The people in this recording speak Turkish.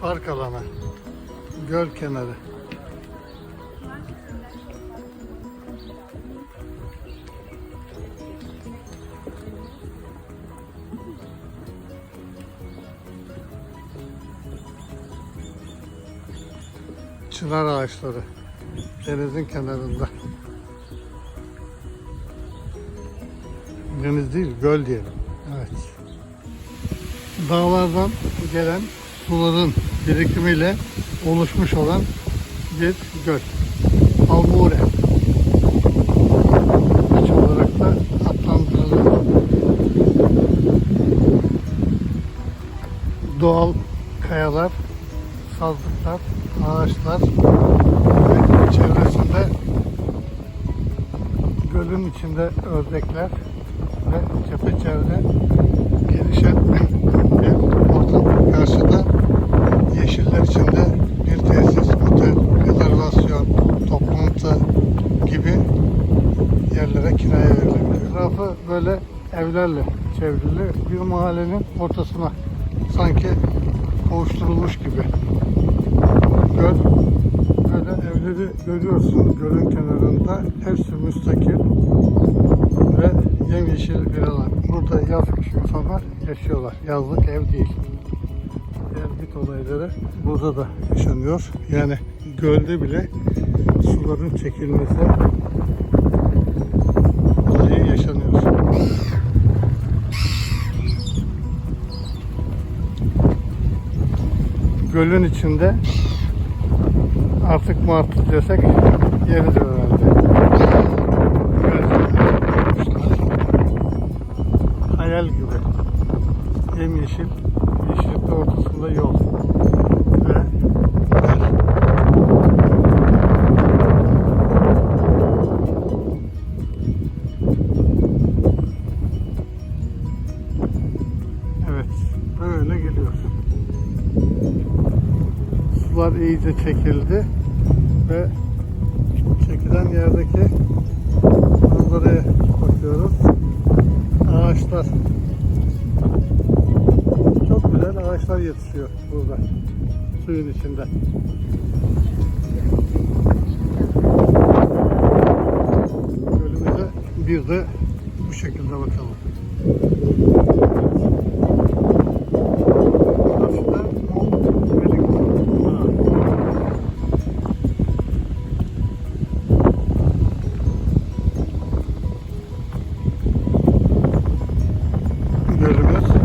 park alanı. Göl kenarı. Çınar ağaçları. Denizin kenarında. Deniz değil, göl diyelim. Evet. Dağlardan gelen suların birikimiyle oluşmuş olan bir göl. Almure. Göç olarak da adlandırılıyor. Doğal kayalar, sazlıklar, ağaçlar ve çevresinde gölün içinde ördekler ve çepeçevre gelişen bir ortam. Karşıda yerlere kiraya verilebilir. Etrafı böyle evlerle çevrili bir mahallenin ortasına sanki kavuşturulmuş gibi. Göl, böyle evleri görüyorsunuz gölün kenarında. Hepsi müstakil ve yemyeşil bir alan. Burada yaz kış insanlar yaşıyorlar. Yazlık ev değil. Diğer bit olayları burada da yaşanıyor. Yani gölde bile suların çekilmesi Gölün içinde artık martı desek yeridir herhalde. Hayal gibi. Yemyeşil, yeşillikte ortasında yol. Sular iyice çekildi ve çekilen yerdeki manzaraya bakıyoruz. Ağaçlar. Çok güzel ağaçlar yetişiyor burada. Suyun içinde. Gölümüze bir de bu şekilde bakalım. ürünümüz.